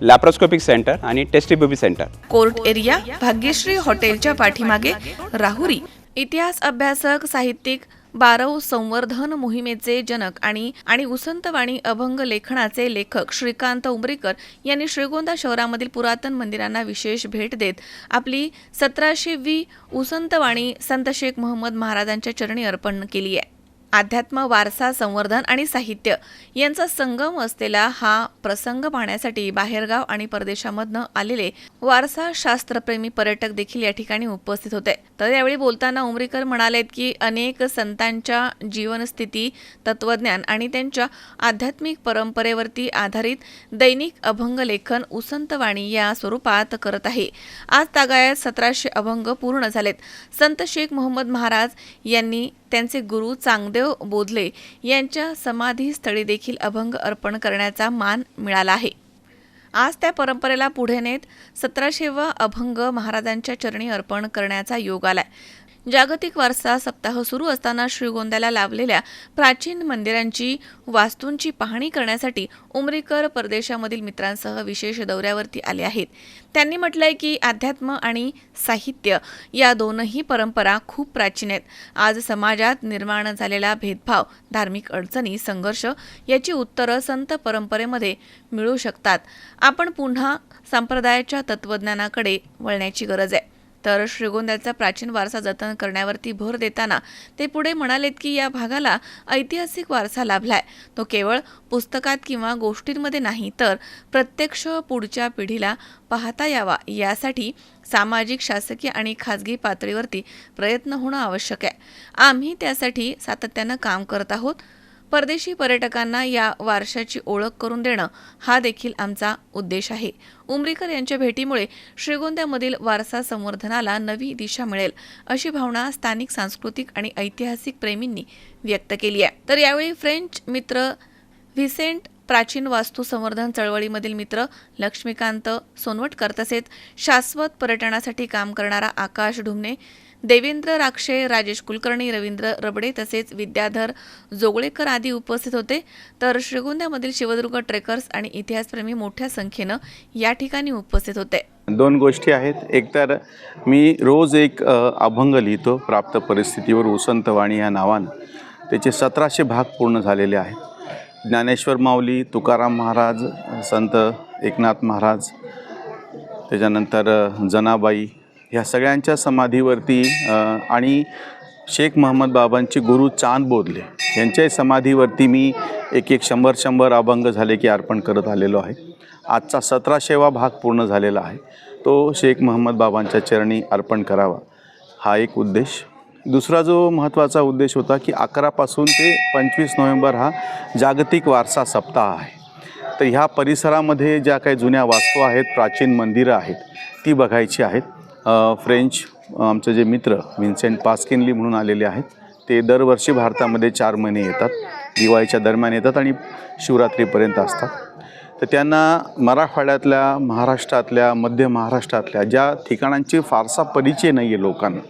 Laparoscopic centre आणि test tube baby centre court area Bhagyashree हॉटेलच्या पाठीमागे राहुरी. इतिहास अभ्यासक साहित्यिक बारव संवर्धन मोहिमेचे जनक आणि आणि उसंतवाणी अभंग लेखनाचे लेखक श्रीकांत उमरीकर यांनी श्रीगोंदा शहरामधील पुरातन मंदिरांना विशेष भेट देत आपली सतराशे वी उसंतवाणी संत शेख मोहम्मद महाराजांच्या चरणी अर्पण केली आहे. अध्यात्म वारसा संवर्धन आणि साहित्य यांचा संगम असलेला हा प्रसंग पाहण्यासाठी बाहेरगाव आणि परदेशामधनं आलेले वारसा शास्त्रप्रेमी पर्यटक देखील या ठिकाणी उपस्थित होते. तर यावेळी बोलताना उमरीकर म्हणालेत की अनेक संतांच्या जीवनस्थिती तत्वज्ञान आणि त्यांच्या आध्यात्मिक परंपरेवरती आधारित दैनिक अभंग लेखन उसंतवाणी या स्वरूपात करत आहे. आज तागायत सतराशे अभंग पूर्ण झालेत. संत शेख मोहम्मद महाराज यांनी त्यांचे गुरु चांगदेव बोधले यांच्या समाधीस्थळी देखील अभंग अर्पण करण्याचा मान मिळाला आहे. आज त्या परंपरेला पुढे नेत सतराशेवा अभंग महाराजांच्या चरणी अर्पण करण्याचा योग आलाय. जागतिक वारसा सप्ताह सुरू असताना श्रीगोंद्याला लाभलेल्या प्राचीन मंदिरांची वास्तूंची पाहणी करण्यासाठी उमरीकर परदेशामधील मित्रांसह विशेष दौऱ्यावरती आले आहेत. त्यांनी म्हटलंय की अध्यात्म आणि साहित्य या दोनही परंपरा खूप प्राचीन आहेत. आज समाजात निर्माण झालेला भेदभाव धार्मिक अडचणी संघर्ष याची उत्तरं संत परंपरेमध्ये मिळू शकतात. आपण पुन्हा संप्रदायाच्या तत्वज्ञानाकडे वळण्याची गरज आहे. तर श्रीगोंद्याचा प्राचीन वारसा जतन करण्यावरती भर देताना ते पुढे म्हणालेत की या भागाला ऐतिहासिक वारसा लाभलाय. तो केवळ पुस्तकात किंवा गोष्टींमध्ये नाही तर प्रत्यक्ष पुढच्या पिढीला पाहता यावा. यासाठी सामाजिक शासकीय आणि खाजगी पातळीवरती प्रयत्न होणं आवश्यक आहे. आम्ही त्यासाठी सातत्यानं काम करत आहोत. परदेशी पर्यटकांना या वारशाची ओळख करून देणं हा देखील आमचा उद्देश आहे. उमरीकर यांच्या भेटीमुळे श्रीगोंद्यामधील वारसा संवर्धनाला नवी दिशा मिळेल अशी भावना स्थानिक सांस्कृतिक आणि ऐतिहासिक प्रेमींनी व्यक्त केली आहे. तर यावेळी फ्रेंच मित्र व्हिसेंट प्राचीन वास्तू संवर्धन चळवळीमधील मित्र लक्ष्मीकांत सोनवटकर तसेच शाश्वत पर्यटनासाठी काम करणारा आकाश ढुमणे देवेंद्र राक्षे राजेश कुलकर्णी रवींद्र रबडे तसेच विद्याधर जोगळेकर आदी उपस्थित होते. तर श्रीगोंद्यामधील शिवदुर्ग ट्रेकर्स आणि इतिहासप्रेमी मोठ्या संख्येनं या ठिकाणी उपस्थित होते. दोन गोष्टी आहेत. एकतर मी रोज एक अभंग लिहितो प्राप्त परिस्थितीवर उसंतवाणी या नावानं. त्याचे सतराशे भाग पूर्ण झालेले आहेत. ज्ञानेश्वर माऊली तुकाराम महाराज संत एकनाथ महाराज त्याच्यानंतर जनाबाई ह्या सगळ्यांच्या समाधीवरती आणि शेख महम्मद बाबांचे गुरु चांद बोधले. यांच्याही समाधीवरती मी एक एक शंभर शंभर अभंग झाले की अर्पण करत आलेलो आहे. आजचा सतराशेवा भाग पूर्ण झालेला आहे. तो शेख महम्मद बाबांच्या चरणी अर्पण करावा. हा एक उद्देश. दुसरा जो महत्त्वाचा उद्देश होता की अकरापासून ते पंचवीस नोव्हेंबर हा जागतिक वारसा सप्ताह आहे. तर ह्या परिसरामध्ये ज्या काही जुन्या वास्तू आहेत प्राचीन मंदिरं आहेत ती बघायची आहेत. फ्रेंच आमचं आमचे जे मित्र विन्सेंट पास्किनली म्हणून आलेले आहेत ते दरवर्षी भारतामध्ये चार महिने येतात दिवाळीच्या दरम्यान येतात आणि शिवरात्रीपर्यंत असतात. तर त्यांना मराठवाड्यातल्या महाराष्ट्रातल्या मध्य महाराष्ट्रातल्या ज्या ठिकाणांची फारसा परिचय नाही आहे लोकांना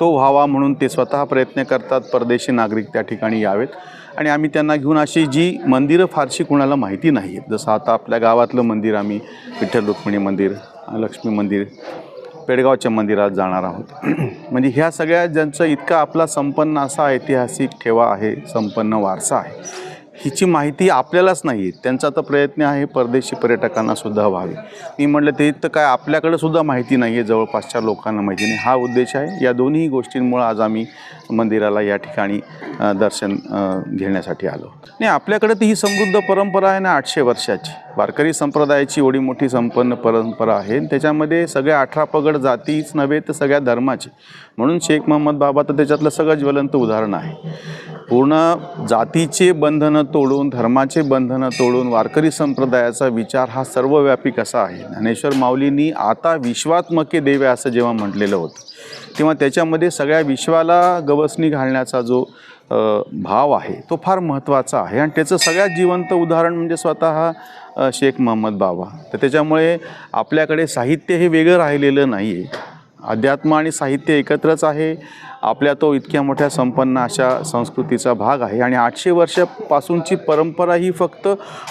तो व्हावा म्हणून ते स्वतः प्रयत्न करतात परदेशी नागरिक त्या ठिकाणी यावेत. आणि आम्ही त्यांना घेऊन अशी जी मंदिरं फारशी कुणाला माहिती नाही आहेत जसं आता आपल्या गावातलं मंदिर आम्ही विठ्ठल रुक्मिणी मंदिर लक्ष्मी मंदिर पेडगावच्या मंदिरात जाणार आहोत. म्हणजे ह्या सगळ्या ज्यांचं इतका आपला संपन्न असा ऐतिहासिक ठेवा आहे संपन्न वारसा आहे. हिची माहिती आपल्यालाच नाही आहे त्यांचा तर प्रयत्न आहे परदेशी पर्यटकांना सुद्धा व्हावी. मी म्हटलं ते तर काय आपल्याकडे सुद्धा माहिती नाही आहे जवळपासच्या लोकांना माहिती नाही. हा उद्देश आहे. या दोन्ही गोष्टींमुळं आज आम्ही मंदिराला या ठिकाणी दर्शन घेण्यासाठी आलो. नाही आपल्याकडे तर ही समृद्ध परंपरा आहे ना आठशे वर्षाची. वारकरी संप्रदायाची एवढी मोठी संपन्न परंपरा आहे. त्याच्यामध्ये सगळ्या अठरा पगड जातीच नव्हे तर सगळ्या धर्माची. म्हणून शेख महम्मद बाबा तर त्याच्यातलं सगळं ज्वलंत उदाहरण आहे. पूर्ण जातीचे बंधनं तोडून धर्माचे बंधनं तोडून वारकरी संप्रदायाचा विचार हा सर्वव्यापी कसा आहे? ज्ञानेश्वर माऊलींनी आता विश्वात्मके देवे असं जेव्हा म्हटलेलं होतं तेव्हा त्याच्यामध्ये सगळ्या विश्वाला गवसणी घालण्याचा जो भाव आहे तो फार महत्त्वाचा आहे. आणि त्याचं सगळ्यात जिवंत उदाहरण म्हणजे स्वतः शेख महम्मद बाबा. तर त्याच्यामुळे आपल्याकडे साहित्य हे वेगळं राहिलेलं नाही आहे अध्यात्म आणि साहित्य एकत्रच आहे. आपल्या तो इतक्या मोठ्या संपन्न अशा संस्कृतीचा भाग आहे. आणि आठशे वर्षापासूनची परंपरा ही फक्त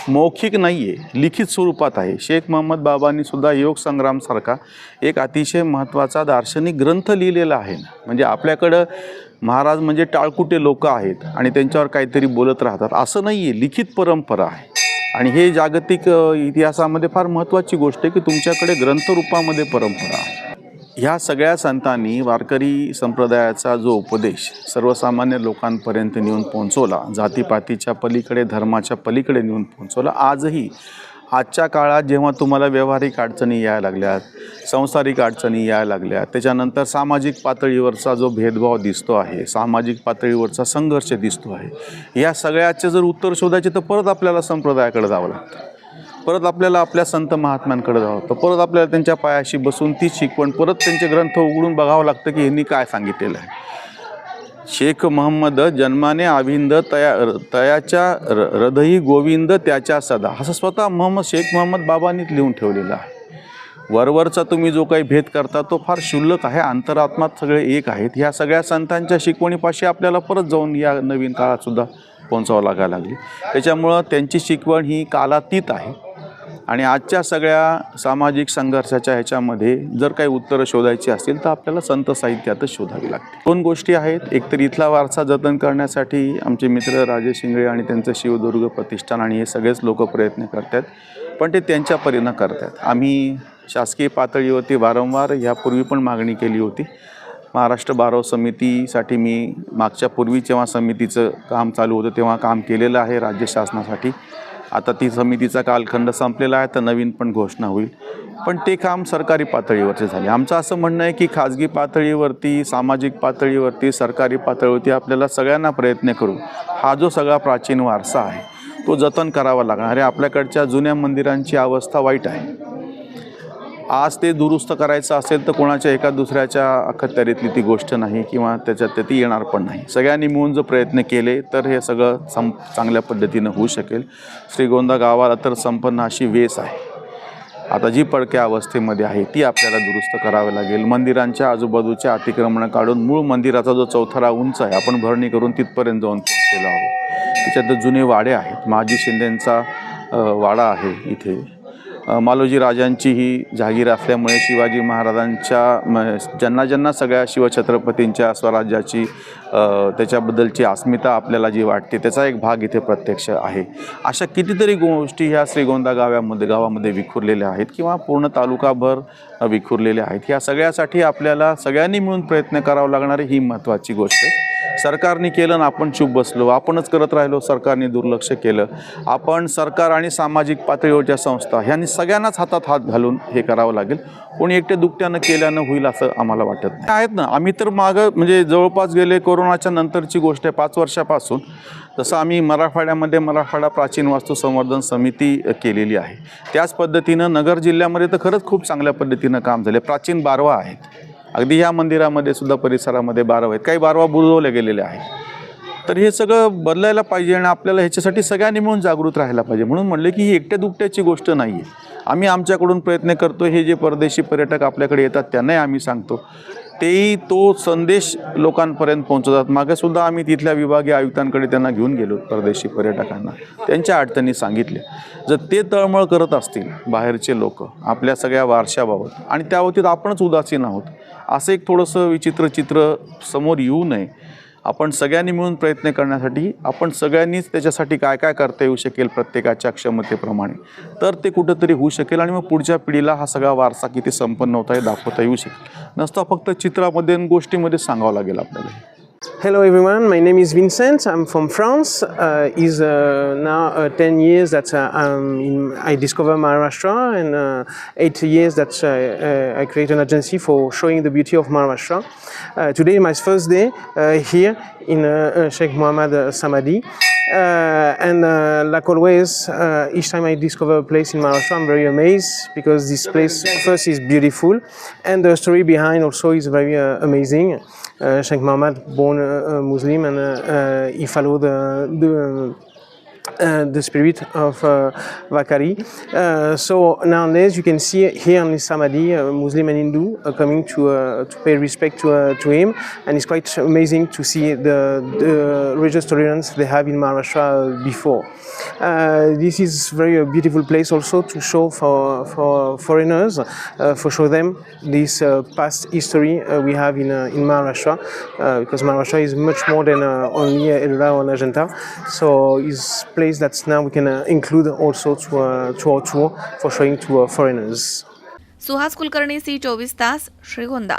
मौखिक नाही आहे लिखित स्वरूपात आहे. शेख महम्मद बाबांनी सुद्धा योग संग्रामसारखा एक अतिशय महत्त्वाचा दार्शनिक ग्रंथ लिहिलेला आहे म्हणजे आपल्याकडं महाराज म्हणजे टाळकुटे लोक आहेत आणि त्यांच्यावर काहीतरी बोलत राहतात. असं नाही आहे लिखित परंपरा आहे. आणि हे जागतिक इतिहासामध्ये फार महत्त्वाची गोष्ट आहे की तुमच्याकडे ग्रंथरूपामध्ये परंपरा आहे. ह्या सगळ्या संतांनी वारकरी संप्रदायाचा जो उपदेश सर्वसामान्य लोकांपर्यंत नेऊन पोहोचवला जातीपातीच्या पलीकडे धर्माच्या पलीकडे नेऊन पोहोचवला आजही आजच्या काळात जेव्हा तुम्हाला व्यावहारिक अडचणी यायला लागल्यात सांसारिक अडचणी यायला लागल्यात त्याच्यानंतर सामाजिक पातळीवरचा जो भेदभाव दिसतो आहे सामाजिक पातळीवरचा संघर्ष दिसतो आहे या सगळ्याचे जर उत्तर शोधायचे तर परत आपल्याला संप्रदायाकडे जावं लागतं. परत आपल्याला आपल्या संत महात्म्यांकडे जावं लागतं. परत आपल्याला त्यांच्या पायाशी बसून ती शिकवण परत त्यांचे ग्रंथ उघडून बघावं लागतं की यांनी काय सांगितलेलं आहे. शेख महम्मद जन्माने आविंद तया तयाच्या र- हृदयी गोविंद त्याच्या सदा. असं स्वतः मोहम्मद शेख मोहम्मद बाबांनीच लिहून ठेवलेलं आहे. वरवरचा तुम्ही जो काही भेद करता तो फार क्षुल्लक आहे. अंतरात्मात सगळे एक आहेत. ह्या सगळ्या संतांच्या शिकवणीपाशी आपल्याला परत जाऊन या नवीन काळातसुद्धा पोहोचावं लागायला लागली. त्याच्यामुळं त्यांची शिकवण ही कालातीत आहे. आणि आजच्या सगळ्या सामाजिक संघर्षाच्या ह्याच्यामध्ये जर काही उत्तरं शोधायची असतील तर आपल्याला संत साहित्यातच शोधावी लागते दोन गोष्टी आहेत. एकतर इथला वारसा जतन करण्यासाठी आमचे मित्र राजेश शिंगळे आणि त्यांचं शिवदुर्ग प्रतिष्ठान आणि हे सगळेच लोक प्रयत्न करतात. पण ते त्यांच्या परीनं करतात. आम्ही शासकीय पातळीवरती वारंवार ह्यापूर्वी पण मागणी केली होती. महाराष्ट्र बारव समितीसाठी मी मागच्या पूर्वी जेव्हा समितीचं काम चालू होतं तेव्हा काम केलेलं आहे राज्य शासनासाठी. आता ती समितीचा कालखंड संपलेला आहे तर नवीन पण घोषणा होईल. पण ते काम सरकारी पातळीवरचे झाले. आमचं असं म्हणणं आहे की खाजगी पातळीवरती सामाजिक पातळीवरती सरकारी पातळीवरती आपल्याला सगळ्यांना प्रयत्न करू. हा जो सगळा प्राचीन वारसा आहे तो जतन करावा लागणार. आहे आपल्याकडच्या जुन्या मंदिरांची अवस्था वाईट आहे. आज ते दुरुस्त करायचं असेल तर कोणाच्या एका दुसऱ्याच्या अखत्यारीतली ती गोष्ट नाही किंवा त्याच्यात ती येणार पण नाही. सगळ्यांनी मिळून जर प्रयत्न केले तर हे सगळं सं चांगल्या पद्धतीनं होऊ शकेल. श्रीगोंदा गावाला तर संपन्न अशी वेस आहे. आता जी पडक्या अवस्थेमध्ये आहे ती आपल्याला दुरुस्त करावी लागेल. मंदिरांच्या आजूबाजूच्या अतिक्रमणं काढून मूळ मंदिराचा जो चौथरा उंच आहे आपण भरणी करून तिथपर्यंत जाऊन पोहोचलेलो आहोत. त्याच्यात जुने वाडे आहेत. महाजी शिंदेंचा वाडा आहे इथे. मालोजी राजांची ही जागीर असल्यामुळे शिवाजी महाराजांच्या म, ज्यांना ज्यांना सगळ्या शिवछत्रपतींच्या स्वराज्याची त्याच्याबद्दलची अस्मिता आपल्याला जी वाटते त्याचा एक भाग इथे प्रत्यक्ष आहे. अशा कितीतरी गोष्टी ह्या श्रीगोंदा गावामध्ये गावामध्ये विखुरलेल्या आहेत किंवा पूर्ण तालुकाभर विखुरलेल्या आहेत. ह्या सगळ्यासाठी आपल्याला सगळ्यांनी मिळून प्रयत्न करावा लागणारी ही महत्त्वाची गोष्ट आहे. सरकारने केलं ना आपण चूप बसलो. आपणच करत राहिलो सरकारने दुर्लक्ष केलं. आपण सरकार आणि सामाजिक पातळीवरच्या संस्था ह्यांनी सगळ्यांनाच हातात हात घालून हे करावं लागेल. कोणी एकटे दुकट्यानं केल्यानं होईल असं आम्हाला वाटत नाही. आहेत ना आम्ही तर मागं म्हणजे जवळपास गेले कोरोनाच्या नंतरची गोष्ट आहे पाच वर्षापासून. जसं आम्ही मराठवाड्यामध्ये मराठवाडा प्राचीन वास्तू संवर्धन समिती केलेली आहे. त्याच पद्धतीनं नगर जिल्ह्यामध्ये तर खरंच खूप चांगल्या पद्धतीनं काम झाले प्राचीन बारवा आहेत. अगदी ह्या मंदिरामध्ये सुद्धा परिसरामध्ये बारव आहेत. काही बारवा बुजवले गेलेले आहेत. तर हे सगळं बदलायला पाहिजे आणि आपल्याला ह्याच्यासाठी सगळ्यांनी मिळून जागृत राहायला पाहिजे. म्हणून म्हणलं की ही एकट्या दुकट्याची गोष्ट नाही आहे आम्ही आमच्याकडून प्रयत्न करतो हे जे परदेशी पर्यटक आपल्याकडे येतात त्यांनाही आम्ही सांगतो. तेही तो संदेश लोकांपर्यंत पोहोचवतात. मागेसुद्धा आम्ही तिथल्या विभागीय आयुक्तांकडे त्यांना घेऊन गेलो परदेशी पर्यटकांना. त्यांच्या अडचणी सांगितल्या. जर ते तळमळ करत असतील बाहेरचे लोक आपल्या सगळ्या वारशाबाबत आणि त्या बाबतीत आपणच उदासीन आहोत असं एक थोडंसं विचित्र चित्र समोर येऊ नये. आपण सगळ्यांनी मिळून प्रयत्न करण्यासाठी आपण सगळ्यांनीच त्याच्यासाठी काय काय करता येऊ शकेल प्रत्येकाच्या क्षमतेप्रमाणे. तर ते कुठंतरी होऊ शकेल आणि मग पुढच्या पिढीला हा सगळा वारसा किती संपन्न होता हे दाखवता येऊ शकेल. नसता फक्त चित्रामध्ये आणि गोष्टीमध्ये सांगावं लागेल आपल्याला. Hello everyone, my name is Vincent. I'm from France. Uh, is uh, now uh, 10 years that uh, I'm in, I discover Maharashtra and uh, 8 years that uh, I create an agency for showing the beauty of Maharashtra. Today is my first day here in Sheikh Mohammed Samadhi. Uh, and uh, like always, uh, each time I discover a place in Maharashtra, I'm very amazed because this place first is beautiful, and the story behind also is very uh, amazing. Uh, Sheikh Mohammed, born a Muslim, and uh, uh, he followed the, the uh, the spirit of uh, Vakari. Uh, so nowadays you can see here in Samadhi, uh, Muslim and Hindu are coming to, uh, to pay respect to, uh, to him, and it's quite amazing to see the, the religious tolerance they have in Maharashtra before. Uh, this is very uh, beautiful place also to show for, for foreigners, uh, for show them this uh, past history uh, we have in, uh, in Maharashtra, uh, because Maharashtra is much more than uh, only uh, Ellora or Ajanta. So it's place that now we can uh, include also to, uh, to our tour for showing to uh, foreigners. Suhas Kulkarni C चोवीस तास श्रीगोंदा